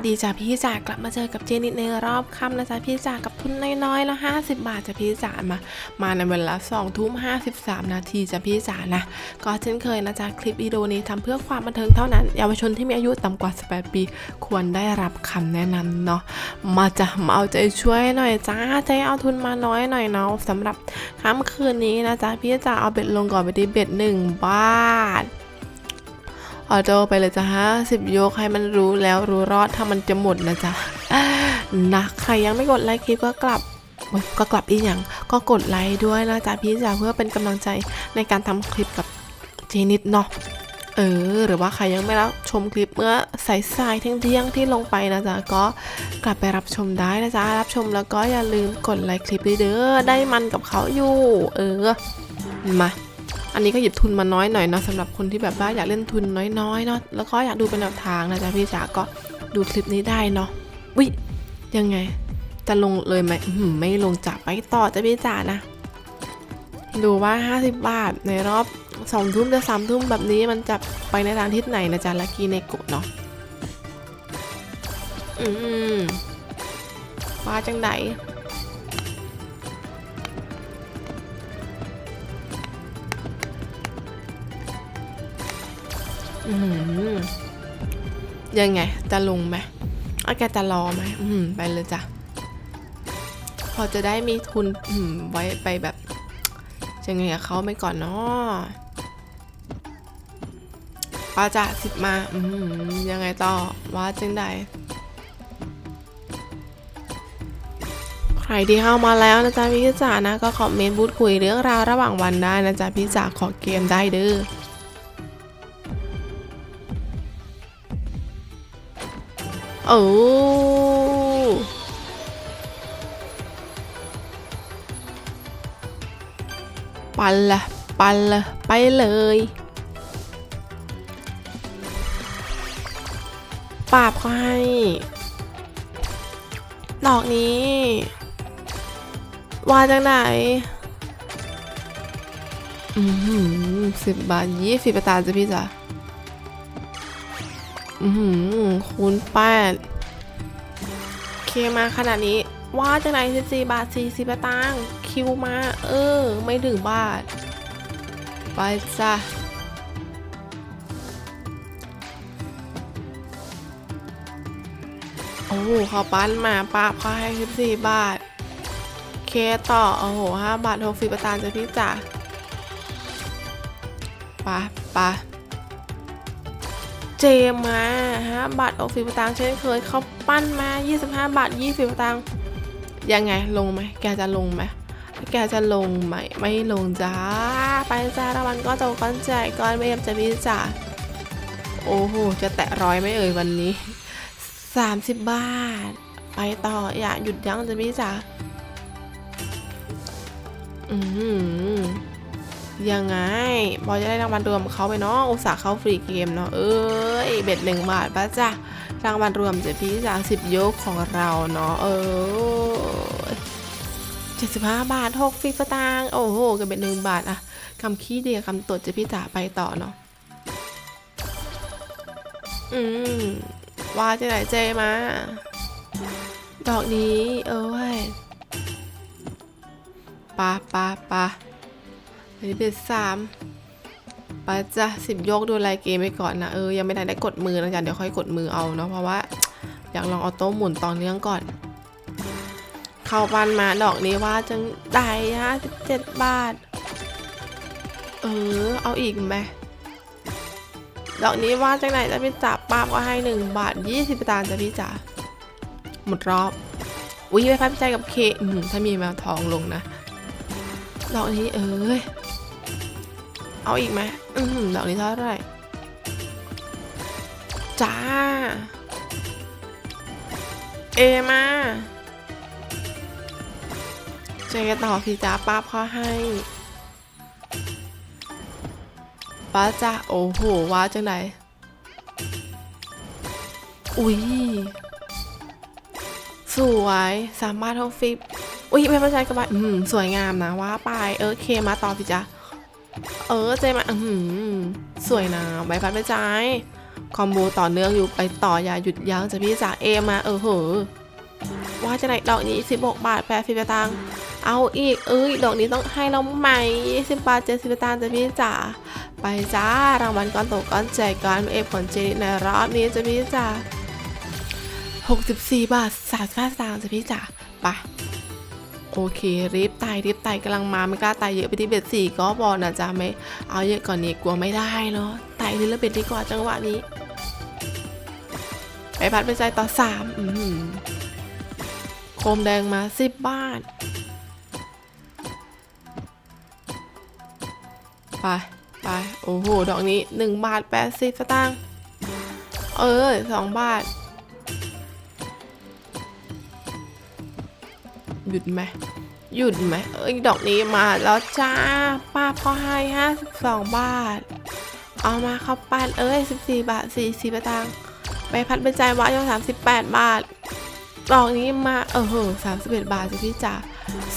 วัสดีจ้ะพี่จ๋ากลับมาเจอกับเจนิดในรอบค่ำนะจ๊ะพี่จ๋ากับทุนน้อยๆแล้ว50บาทจ้ะพี่จ๋ามา มาในเวลา2ทุ่ม53นาทีจ้ะพี่จ๋านะ ก็เช่นเคยนะจ๊ะคลิปวิดีโอนี้ทำเพื่อความบันเทิงเท่านั้นเยาวชนที่มีอายุต่ำกว่า 18 ปี ควรได้รับคำแนะนำเนาะมาจะมาเอาใจช่วยหน่อยจ้าใจเอาทุนมาน้อยหน่อยเนาะสำหรับค่ำคืนนี้นะจ๊ะพี่จ๋าเอาเบ็ดลงก่อนไปที่เบ็ดหนึ่งบาท ออโต้ไปเลยจ้ะฮะสิบยกให้มันรู้แล้วรู้รอดถ้ามันจะหมดนะจ๊ะนะใครยังไม่กดไลค์คลิปก็กลับก็กลับอีกอย่างก็กดไลค์ด้วยนะจ๊ะพี่จ๋าเพื่อเป็นกำลังใจในการทำคลิปกับเจนิดเนาะเออหรือว่าใครยังไม่รับชมคลิปเมื่อสายสายเที่ยงที่ลงไปนะจ๊ะก็กลับไปรับชมได้นะจ๊ะรับชมแล้วก็อย่าลืมกดไลค์คลิปด้วยเด้อได้มันกับเขาอยู่ เออมา อันนี้ก็หยิบทุนมาน้อยหน่อยเนาะสำหรับคนที่แบบว่าอยากเล่นทุนน้อยๆเนาะแล้วก็อยากดูเป็นแนวทางนะจ๊ะพี่จ๋าก็ดูคลิปนี้ได้เนาะวิยังไง จะลงเลยไหมไม่ลงจับไปต่อจ้ะพี่จ๋านะ ดูว่า 50 บาทในรอบสองทุ่มจะสามทุ่มแบบนี้มันจะไปในทางทิศไหนนะจ๊ะลักกี้ในกดเนาะอืมว่าจังได ยังไง จะลงไหมอาแกจะรอไหมอืมไปเลยจ้ะ พอจะได้มีทุนอืมไว้ไปแบบยังไงกับเขาไปก่อนเนาะป้าจะสิบมา อืมยังไงต่อว่าจังใดใครที่เข้ามาแล้วนะจ๊ะพี่จ๋านะก็คอมเมนต์พูดคุยเรื่องราวระหว่างวันได้นะจ๊ะพี่จ๋าขอเกมได้เด้อ โอ้ปันละปันละไปเลยปราบเขาให้ ดอกนี้วาจากไหน อืมสิบบาทยี่สิบตาจ้ะพี่จ๋า อือหือคูณแปดเคมาขนาดนี้ ว่าจากไหน14บาท40ตังคิวมา เออ ไม่ถึงบาท ไปจ้ะโอ้โหเขาปั้นมาปาเขาให้14บาท เคต่อ โอ้โห5บาท60ตังจ้ะพี่จ๋าไปไป เจมมาฮะบาทออกฟิบตังค์เช่นเคยเขาปั้นมา 25 บาท 20 ตังค์ยังไงลงไหมแกจะลงไหมแกจะลงไหมไม่ลงจ้า ไปจ้ารางวัลก็จะก้อนใจก้อนไม่เอมจะมีจ้าโอ้โห จะแตะร้อยไม่เอ่ยวันนี้ 30 บาท ไปต่ออย่าหยุดยั้งจะมีจ้าอืม ยังไง บอจะได้รางวัลรวมเขาไปเนาะอุตส่าห์เข้าฟรีเกมเนาะเอ้ยเบ็ดหนึ่งบาทป่ะจ้ะรางวัลรวมจะพี่จากสิบยกของเราเนาะเออเจ็ดสิบห้าบาทหกฟิกสตางโอ้โหกับเบ็ดหนึ่งบาทอะคำขี้เดียคำตดจะพี่จ๋าไปต่อเนาะอืมว่าจะไหนเจมา ดอกนี้ เอ้ยปะปะปะ อันนี้เป็นสามไปจ้ะสิบยกดูลายเกมไปก่อนนะเออยังไม่ทันได้กดมือนะจ๊ะเดี๋ยวค่อยกดมือเอาเนาะเพราะว่า อยากลองออโต้หมุนต่อเนื่องก่อน เข้าปันมาดอกนี้ว่าจังได้ฮะสิบเจ็ดบาท เออ เอาอีกไหมดอกนี้ว่าจังไหนจะพี่จ๋าป้าก็ให้หนึ่งบาทยี่สิบตางค์จะพี่จ๋าหมดรอบอุ้ยไปพับใจกับเคถ้ามีแมวทองลงนะ ดอกนี้เอ้ย เอาอีกไหมอืมดอกนี้เท่าไหร่จ้า เอมาเจต่อสิจ้าป้าบเขาให้ป้าจ้าโอ้โหว้าจังไหนอุ้ย สวย สามารถทองฟิป อุ้ยไม่เป็นไรกระบะอืม สวยงามนะว่าไป เออเคมาต่อสิจ๊ะ เออเจมาอืมสวยนะใบพัดไปจ่ายคอมโบต่อเนื่องอยู่ไปต่ออย่าหยุดยั้งจะพี่จ๋าเอมาเออเหอะว่าจะไหนดอกนี้ 16 บาทแปดสิบตังค์เอาอีกเอ้ยดอกนี้ต้องให้เราใหม่20บาท70ตังค์จะพี่จ๋าไปจ้ารางวัลก้อนโตก้อนใจก้อนเอฟผลเจนิในรอบนี้จะพี่จ๋า64 บาท35สตางค์จะพี่จ๋าไป โอเครีบไต่รีบไต่กำลังมาไม่กล้าไต่เยอะไปที่เบ็ดสี่ก็บอกนะจ๊ะไม่เอาเยอะก่อนนี้กลัวไม่ได้เนาะไต่ทีละเบ็ดดีกว่าจังหวะนี้ไปพัดไปใจต่อสามอือหือโคมแดงมาสิบบาทไปไปโอ้โห ดอกนี้หนึ่งบาทแปดสิบสตางค์เออสองบาท หยุดไหมหยุดไหมเอ้ยดอกนี้มาแล้วจ้า ป้าพอให้ห้าสิบสองบาท เอามาเข้าปั้นเอ้ยสิบสี่บาทสี่สิบสตางค์ไปพัดไปใจวะยัง38บแปดบาท ดอกนี้มาเออเหอะ31บเอ็ดบาทสิพี่จ๋า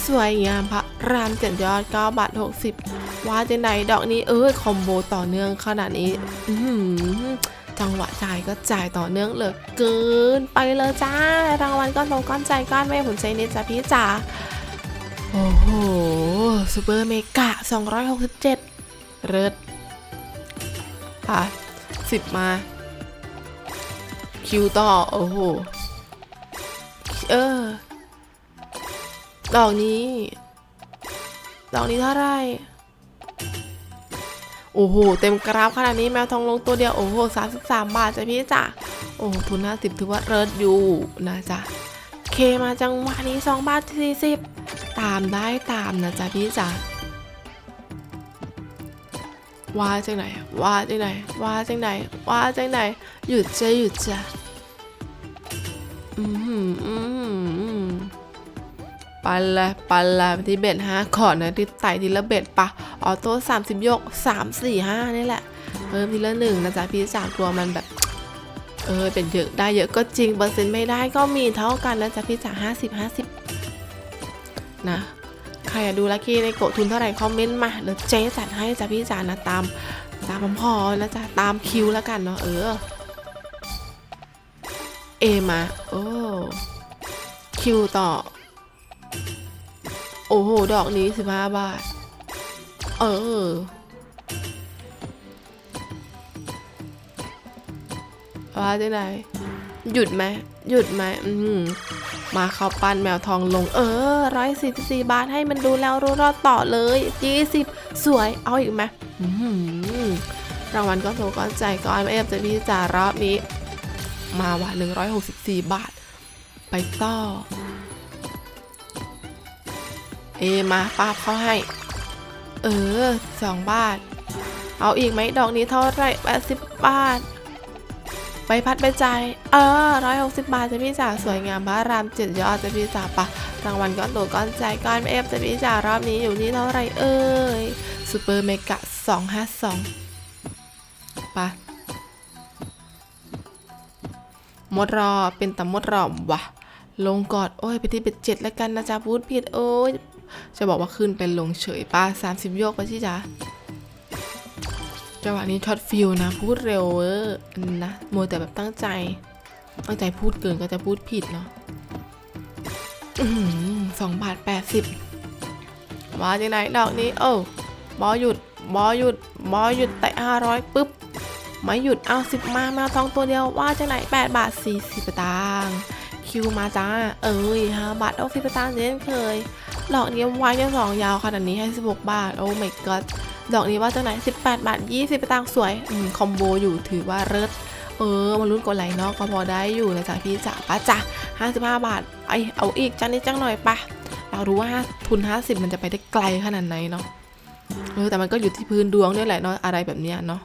สวยงามพระรามเจ็ดยอด9บาท60ว่าจังไหนดอกนี้เอ้ยคอมโบต่อเนื่องขนาดนี้ อื จังหวะจ่ายก็จ่ายต่อเนื่องเหลือเกินไปเลยจ้ารางวัลก้อนโตก้อนใจก้อนแม่ผลใจนิดจ้ะพี่จ๋าโอ้โหซูเปอร์เมกะ 267 เริดค่ะสิบมา คิวต่อ โอ้โห เออ ดอกนี้ ดอกนี้เท่าไหร โอ้โห เต็มกราฟขนาดนี้แมวทองลงตัวเดียวโอ้โหสามสิบสามบาทจ้ะพี่จ๋าโอ้โหทุนห้าสิบถือว่าเลิศอยู่นะจ๊ะเคมาจังหวะนี้สองบาทสี่สิบตามได้ตามนะจ๊ะพี่จ๋าว่าจังไหนว่าจังไหนว่าจังไหนว่าจังไหนหยุดจะหยุดจะอืมอืมอืม ไปละไปละที่เบ็ดห้าก่อนนะที่ไต่ทีละเบ็ดปะออโต้สามสิบยกสามสี่ห้านี่แหละเพิ่มทีละหนึ่งนะจ๊ะพี่จ๋ากลัวมันแบบเออเป็นเยอะได้เยอะก็จริงเปอร์เซ็นต์ไม่ได้ก็มีเท่ากันนะจ๊ะพี่จ๋าห้าสิบห้าสิบนะใครอยากดูลัคกี้ในโกทุนเท่าไหร่คอมเมนต์มาเดี๋ยวเจ๊จัดให้จ้ะพี่จ๋านะตามตามผมพอนะจ๊ะตามคิวแล้วกันเนาะเออเอมาโอ้คิวต่อ โอ้โห ดอกนี้สิบห้าบาท เออ ว่าจะไหน หยุดไหม หยุดไหม อืมมาเข้าปั้นแมวทองลง เออร้อยสี่สิบสี่บาทให้มันดูแล้วรู้รอดต่อเลยยี่สิบสวย เอาอีกไหมรางวัลก็โทก้อนใจก้อนเอฟจะพี่จารอบนี้ มาว่ะ164บาท ไปต่อ เอมาป้าบเขาให้ เออสองบาท เอาอีกไหมดอกนี้เท่าไรแปดสิบบาทไปพัดไปใจ เออร้อยหกสิบบาทจะพี่จ๋าสวยงามพระรามเจ็ดยอดจะพี่จ๋าปะรางวัลก้อนโตก้อนใจก้อนเอฟจะพี่จ๋ารอบนี้อยู่ที่เท่าไรเอ้ยซูเปอร์เมกะสองห้าสองปะมดรอเป็นตำมดรอมวะลงกอด โอ้ยไปที่เบ็ดเจ็ดแล้วกันนะจ๊ะพูดผิดโอ้ย จะบอกว่าขึ้นเป็นลงเฉยป้าสามสิบโยกไปที่จ๊ะจังหวะนี้ช็อตฟิลนะ พูดเร็วเวอร์นะโมแต่แบบตั้งใจ ตั้งใจพูดเกินก็จะพูดผิดเนาะสองบาทแปดสิบมาจากไหนดอกนี้เออบอหยุดบอหยุดบอหยุดแต่ห้าร้อยปุ๊บไม่หยุดเอาสิบมามวทองตัวเดียวว่าจะไหน8บาท40สตางคิวมาจ้า เอ้ย5บาทเอาสิบตางเช่นเคย ดอกนี้ไว้ยังสองยาวขนาดนี้ให้ 16 บาท โอ้ my god ดอกนี้ว่าจะไหน 18 บาท 20สตางค์สวยอืมคอมโบอยู่ถือว่าเลิศเออมาลุ้นกดไหลเนาะก็พอได้อยู่นะจ๊ะพี่จ๋าป้าจ๋า55 บาทไอเอาอีกจังนิดจังหน่อยปะเรารู้ว่าทุน 50 มันจะไปได้ไกลขนาดไหนเนาะเออแต่มันก็อยู่ที่พื้นดวงด้วยแหละเนาะอะไรแบบเนี้ยเนาะ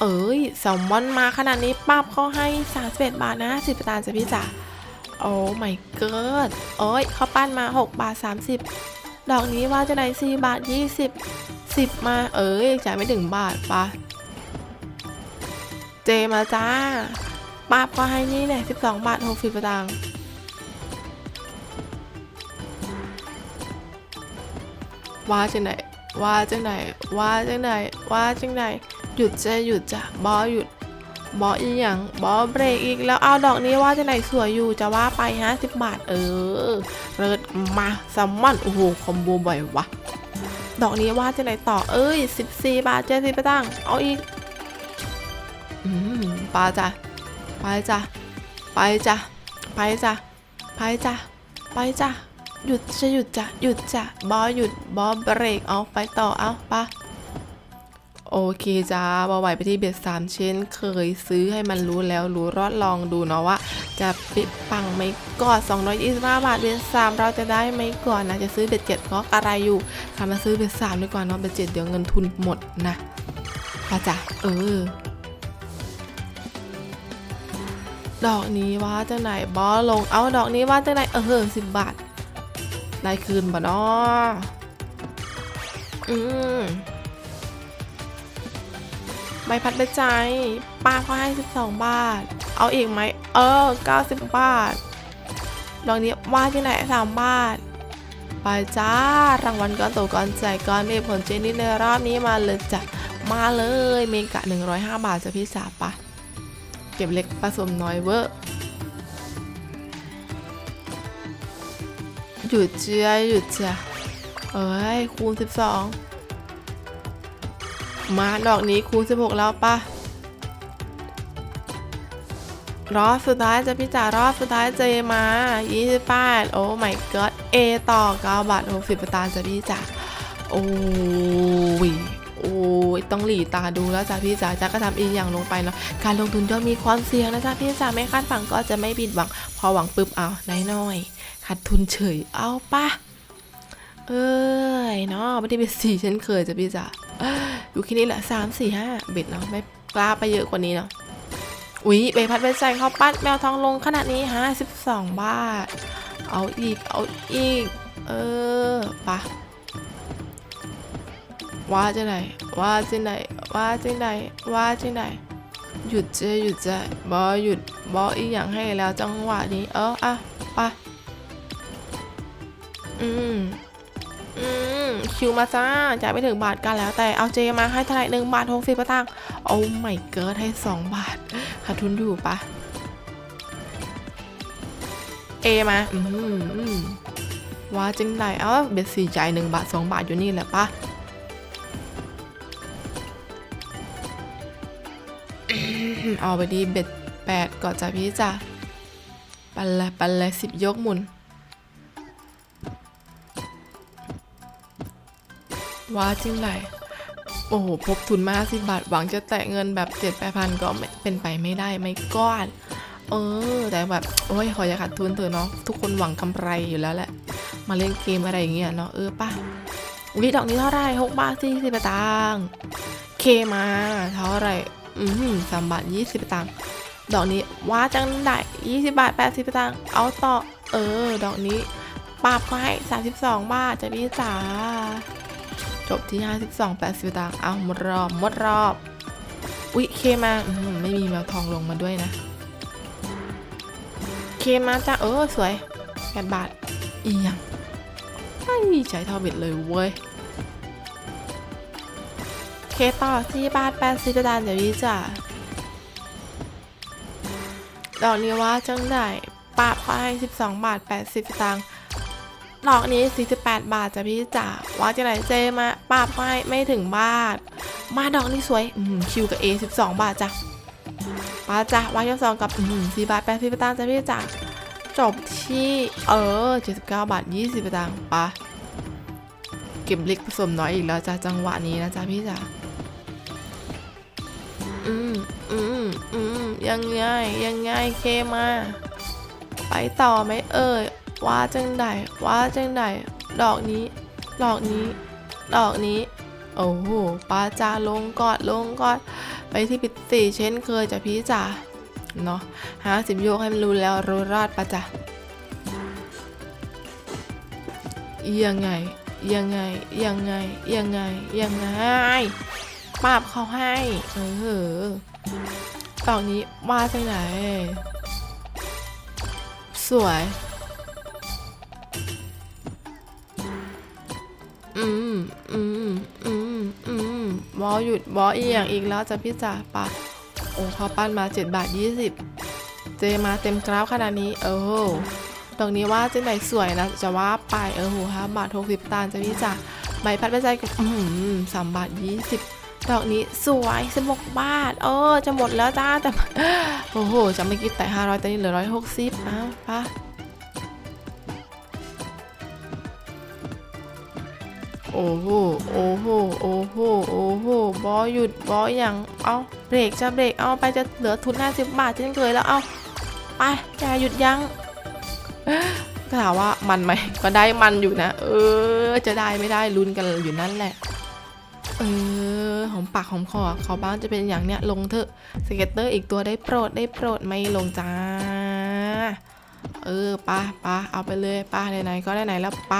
เอ้ยแซลมอนมาขนาดนี้ปั๊บเขาให้ 31 บาทนะ 10ตางค์จ้ะพี่จ๋า โอ้ my god โอ้ยเขาปั้นมา 6 บาท 30 ดอกนี้ว่าจะได้4บาท 20 10 มา เอ้ยจ่ายไม่ถึงบาทปะเจมาจ้าปั๊บก็ให้นี่แหละ12 บาท 60สตางค์ว่าจังไหนว่าจังไหนว่าจังไหนว่าจังไหนหยุดจะหยุดจะบอหยุด บออีกอย่างบอเบรกอีกแล้วเอาดอกนี้ว่าจะไหนสวยอยู่จะว่าไป50บาทเออเริดมาแซลมอนโอ้โหคอมโบบ่อยวะดอกนี้ว่าจะไหนต่อเอ้ย14บาทเจ็ดสิบไปตั้งเอาอีกอืมปาจ้ะไปจ้ะไปจ้ะไปจ้ะไปจ้ะไปจ้ะหยุดจะหยุดจ้ะหยุดจ้ะบอหยุดบอเบรกเอาไปต่อเอาปะ โอเคจ้าบอไหวไปที่เบ็ดสามเช่น เคยซื้อให้มันรู้แล้วรู้รอดลองดูเนาะว่า จะปิดปังไหมก่อน225 บาทเบ็ดสามเราจะได้ไหมก่อนนะจะซื้อเบ็ดเจ็ดก็อะไรอยู่ทำมาซื้อเบ็ดสามดีกว่าเนาะเบ็ดเจ็ดเดี๋ยวเงินทุนหมดนะพอจ้ะเออ ดอกนี้ว่าจะไหนบอลงเอาดอกนี้ว่าจะไหนเออสิบบาทได้คืนบ่เนาะอืม ใบพัดใบใจ ป้าเขาให้ 12 บาท เอาอีกไหม เออ 90 บาท ดอกนี้ว่าที่ไหน3บาท ไปจ้า รางวัลก้อนโตก้อนใจก้อนเมฆผลเจนี่ในรอบนี้มาเลยจ้ะ มาเลย เมกะ 105 บาทจะพี่สาปะ เก็บเล็กผสมน้อยเวอร์หยุดเจียหยุดจ้ะเอ้ยคูณ12 มาดอกนี้คูณ16 แล้วปะรอบสุดท้ายจะพี่จ๋ารอบสุดท้ายเจมา 28 โอ้ my god เอต่อ9บาท60สตางค์จะพี่จ๋าโอ้ยโอ้ยต้องหลีตาดูแล้วจ้ะพี่จ๋าจะก็ทำอีกอย่างลงไปเนาะการลงทุนย่อมมีความเสี่ยงนะจ๊ะพี่จ๋าไม่คาดฝันก็จะไม่ผิดหวัง พอหวังปุ๊บเอาได้น้อยขาดทุนเฉยเอาปะเอ้ยเนาะไม่ได้เป็นสี่เช่นเคยจ้ะพี่จ๋า อยู่แค่นี้แหละสามสี่ห้าเบ็ดเนาะไม่กล้าไปเยอะกว่านี้เนาะอุ๊ยใบพัดใบใส่เขาปั้นแมวทองลงขนาดนี้ห้าสิบสองบาท เอาอีก เอาอีก เออปะว่าจะไหนว่าจะไหนว่าจะไหนว่าจะไหนหยุดเจหยุดเจบอหยุดบออีกอย่างให้แล้วจังหวะนี้ เอออะปะอืมอืม คิวมาจ้าจ่ายไปถึงบาทกันแล้ว แต่เอาเจมาให้เท่าไหร่หนึ่งบาทหกสิบตังค์โอ้ไม่เกิดให้สองบาทขาดทุนอยู่ปะเอมาอืมอมว่าจังไดเอาเบ็ดสี่จ่ายหนึ่งบาทสองบาทอยู่นี่แหละปะเอาไปดีเบ็ดแปดก่อนจ้ะพี่จ้ะปันเลยปันเลยสิบยกหมุน ว่าจริงไรโอ้โหพบทุนมาสิบาทหวังจะแตะเงินแบบเจ็ดแปดพันก็เป็นไปไม่ได้ไม่ก้อนเออ แต่แบบ โอ้ยขออย่าขาดทุนเถอะเนาะทุกคนหวังกำไรอยู่แล้วแหละ มาเล่นเกมอะไรอย่างเงี้ยเนาะเออป่ะวิดอกนี้เท่าไรหกบาทสี่สิบตังค์เคมาเท่าไรอืมสามบาทยี่สิบตังค์ดอกนี้ว่าจังได้ยี่สิบบาทแปดสิบตังค์เอาต่อเออ ดอกนี้ปราบก็ให้สามสิบสองบาทจะพี่จ๋า จบที่ 52 80ตังค์เอาหมดรอบหมดรอบ อุ๊ย เคมาอืมไม่มีแมวทองลงมาด้วยนะ เคมาจ้าเออ สวย8บาท อีหยังไม่มีใช้เท่าเบ็ดเลยเว้ย เคต่อ4บาท80ตังค์เดี๋ยวนี้จ้ะดอกนี้ว่าจังได้ปาบไป12 บาท 80ตังค์ ดอกนี้ 48 บาทจ้ะพี่จ๋าว่าจะไหนเจมาปาบให้ไม่ถึงบาท มาดอกนี้สวยอืมคิวกับ A 12 บาทจ้ะป้าจ้ะวายสองกับอืม4บาท80สตางค์จ้ะพี่จ๋าจบที่เออ 79 บาท 20สตางค์ปะเก็บเล็กผสมน้อยอีกแล้วจ้ะจังหวะนี้นะจ้ะพี่จ๋าอืมอืมอืมยังไงยังไงเคมา ไปต่อไหมเอ่ย ว่าจังใดว่าจังใดดอกนี้ ดอกนี้ ดอกนี้ โอ้โหป้าจ้าลงกอดลงกอด ไปที่ปิดสี่เช่นเคยจ้ะพี่จ๋าเนาะห้าสิบโยกให้มันรู้แล้วรู้รอดปะจ้ะยังไง ยังไง ยังไง ยังไง ยังไงปราบเขาให้ เออดอกนี้ว่าจังไหน สวย อืมอืมอืมอืมบอหยุดบอสอีอย่างอีกแล้วจ้ะพี่จ๋าปะโอ้เขาปั้นมา7บาท20 เจมาเต็มกราฟขนาดนี้เออดอกนี้ว่าเจ๊ไหนสวยนะจะว่าไปเออโหห้าบาท60ตาลจ้ะพี่จ๋าใบพัดใบใจกับอืมสามบาท20ดอกนี้สวย16บาท เออ จะหมดแล้วจ้าแต่ โอ้โห จะไม่คิดแต่500แต่นี่เหลือ160อ้าวปะ โอ้โห โอ้โห โอ้โห โอ้โห บอหยุดบออย่าง เอาเบรกจะเบรก เอาไปจะเหลือทุน50บาทเช่นเคยแล้ว เอาไปอย่าหยุดยัง้งก็ถามว่ามันไหมก็ได้มันอยู่นะ เออ จะได้ไม่ได้ลุ้นกันอยู่นั่นแหละ เออ หอมปากหอมคอเขาบ้างจะเป็นอย่างเนี้ยลงเถอะ สเก็ตเตอร์อีกตัวได้โปรดได้โปรดไม่ลงจ้า เออปะปะเอาไปเลยป้าไหนๆก็ได้ไหนแล้วไป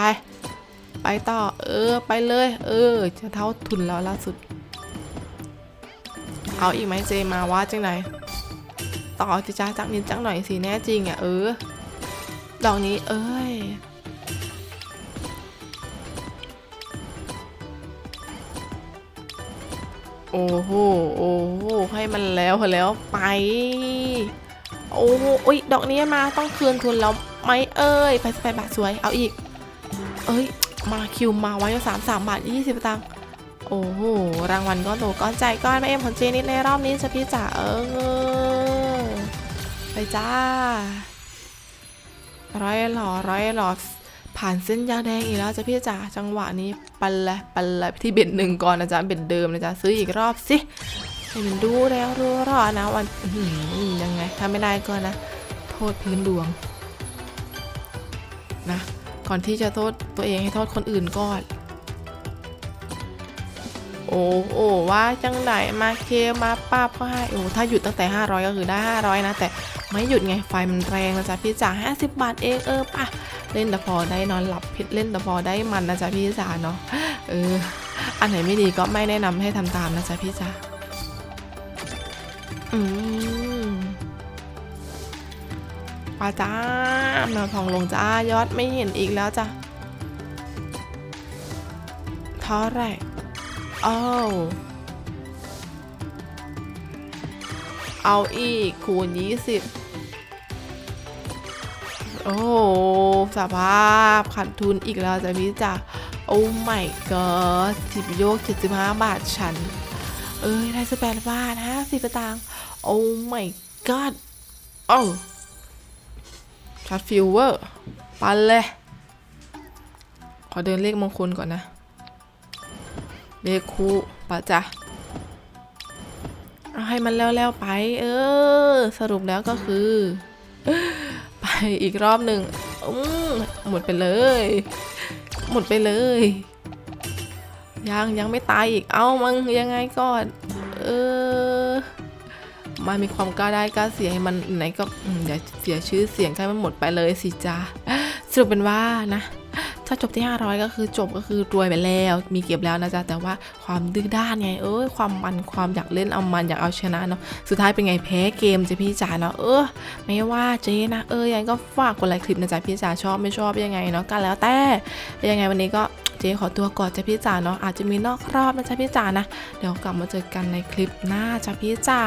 ไปต่อ เออ ไปเลย เออ จะเท่าทุนแล้วล่าสุด เอาอีกไหมเจมาว่าจังไหนต่อจิจ้าจักนิดจักหน่อยสิแน่จริงอะเออ ดอกนี้เอ้ย โอ้โห โอ้โห ให้มันแล้วแล้วไป โอ้โหอุ๊ยดอกนี้มาต้องคืนทุนแล้วไหมเอ้ย ไปไปบาทสวย เอาอีก เอ้ย มาคิวมาไว้สามสามบาทยี่สิบตังค์โอ้โห รางวัลก้อนโตก้อนใจก้อนแม่เอ็มของเจนิดในรอบนี้จะพี่จ๋าเออ ไปจ้า ร้อยหล่อร้อยหล่อผ่านเส้นยาแดงอีกแล้วจ้ะพี่จ๋าจังหวะนี้ปันละปันละที่เบ็ดหนึ่งก่อนนะจ๊ะเบ็ดเดิมนะจ๊ะซื้ออีกรอบสิให้มันดูแล้วรู้รอดนะวันยังไงถ้าไม่ได้ก็นะ โทษพื้นดวง นะ ก่อนที่จะโทษตัวเองให้โทษคนอื่นก่อน โอ้โอ้ว่าจังไหนมาเคมาป้าบก็ให้โอ้ถ้าหยุดตั้งแต่ 500 ก็คือได้ 500 นะ แต่ไม่หยุดไงไฟมันแรงนะจ๊ะพี่จ๋า50 บาทเองเออป่ะเล่นแต่พอได้นอนหลับพิดเล่นแต่พอได้มันนะจ๊ะพี่จ๋าเนาะเอออันไหนไม่ดีก็ไม่แนะนำให้ทำตามนะจ๊ะพี่จ๋าอืม ปาจ้ามาพองลงจ้ายอดไม่เห็นอีกแล้วจ้ะเท่าไรอ้าวเอาอีกคูณ20 โอ้โหสภาพขาดทุนอีกแล้วจ้ะพี่จ๋าโอ้ my god สิบโยก75บาทฉัน เอ้ยได้สแปดบาทห้าสิบตางค์โอ้ my god โอ้ ตฟิวเวอร์ ปันเลย ขอเดินเลขมงคลก่อนนะ เลขคู่ปะจ๊ะเอาให้มันแล้วๆไป เออ สรุปแล้วก็คือ ไปอีกรอบหนึ่งอืมหมดไปเลย หมดไปเลย ยังยังไม่ตายอีก เอามึงยังไงก่อน เออ มามีความกล้าได้กล้าเสียให้มันไหนก็อย่าเสียชื่อเสียงให้มันหมดไปเลยสิจ้าสรุปเป็นว่านะ ถ้าจบที่ 500 ก็คือจบก็คือรวยไปแล้ว มีเก็บแล้วนะจ๊ะ แต่ว่าความดื้อด้านไง เอ้ยความมันความอยากเล่นเอามันอยากเอาชนะเนาะสุดท้ายเป็นไงแพ้เกมจะพี่จ๋าเนาะเออไม่ว่าเจ๊นะเออยังก็ฝากกดไลค์คลิปนะจ๊ะพี่จ๋าชอบไม่ชอบยังไงเนาะกันแล้วแต่ยังไงวันนี้ก็เจ๊ขอตัวก่อนจ้ะพี่จ๋าเนาะอาจจะมีนอกรอบนะจ๊ะพี่จ๋านะ เดี๋ยวกลับมาเจอกันในคลิปหน้าจ้ะพี่จ๋า